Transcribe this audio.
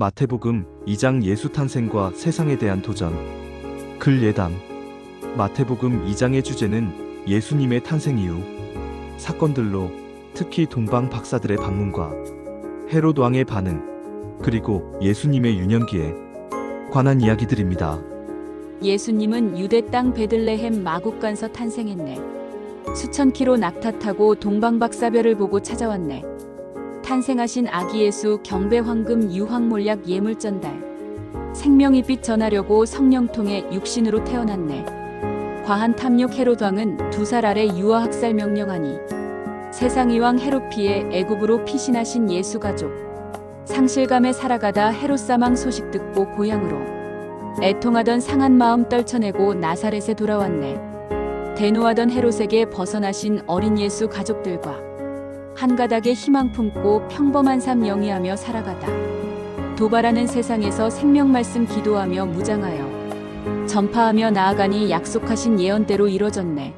마태복음 2장 예수 탄생과 세상에 대한 도전. 글 예담. 마태복음 2장의 주제는 예수님의 탄생 이후 사건들로 특히 동방 박사들의 방문과 헤롯 왕의 반응 그리고 예수님의 유년기에 관한 이야기들입니다. 예수님은 유대 땅 베들레헴 마국간서 탄생했네. 수천 킬로 낙타 타고 동방박사별을 보고 찾아왔네. 탄생하신 아기 예수 경배 황금 유황 몰약 예물 전달. 생명의 빛 전하려고 성령 통해 육신으로 태어났네. 과한 탐욕 헤롯 왕은 두 살 아래 유아 학살 명령하니 세상 이왕 헤롯 피해 애굽으로 피신하신 예수 가족. 상실감에 살아가다 헤롯 사망 소식 듣고 고향으로 애통하던 상한 마음 떨쳐내고 나사렛에 돌아왔네. 대노하던 헤롯에게 벗어나신 어린 예수 가족들과 한 가닥의 희망 품고 평범한 삶 영위하며 살아가다. 도발하는 세상에서 생명 말씀 기도하며 무장하여 전파하며 나아가니 약속하신 예언대로 이뤄졌네.